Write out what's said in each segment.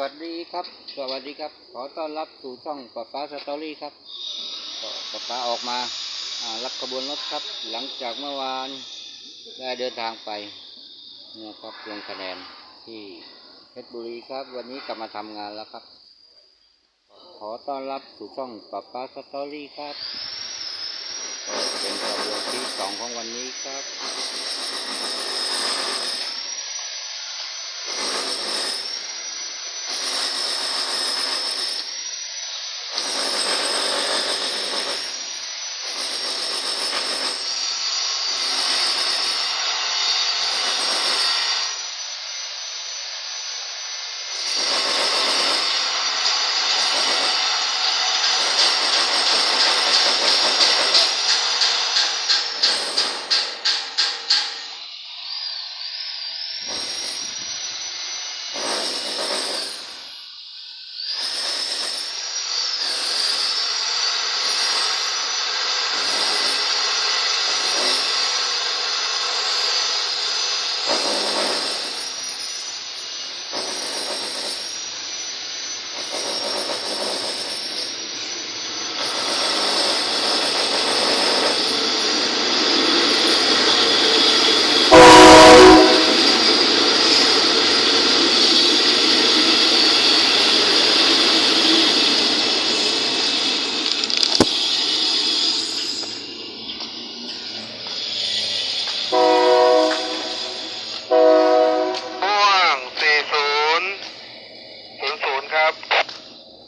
วัสดีครับ สวัสดีครับ ขอต้อนรับสู่ช่องป้าป้าสตอรี่ครับป้าป้าออกมาอ่ารับขบวนรถครับ หลังจากเมื่อวานได้เดินทางไปนะครับลงคะแนนที่เพชรบุรีครับ วันนี้กลับมาทำงานแล้วครับ ขอต้อนรับสู่ช่องป้าป้าสตอรี่ครับเป็นขบวนที่สองของ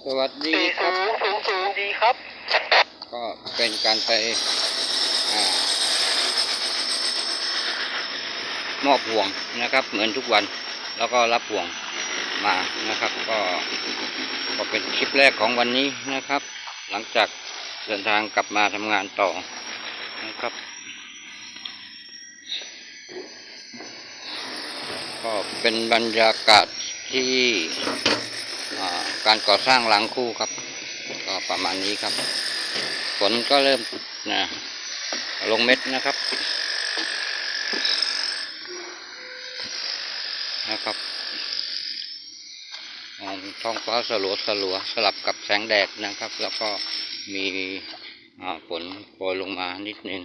สวัสดีครับ40 00ดีครับ ก็เป็นการไปอามอบห่วงนะครับ เหมือนทุกวันแล้วก็รับห่วงมานะครับ ก็ก็เป็นคลิปแรกของวันนี้นะครับ หลังจากเดินทางกลับมาทำงานต่อนะครับ ก็เป็นบรรยากาศที่อ่า การก่อสร้างหลังคู่ครับ ก็ประมาณนี้ครับ ฝนก็เริ่มนะลงเม็ดนะครับนะครับมองท้องฟ้าสลัวสลัวสลับกับแสงแดดนะครับ แล้วก็มีอ่าฝนโปรยลงมานิดนึง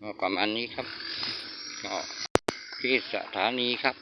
ก็ประมาณนี้ครับ ก็ที่สถานีครับ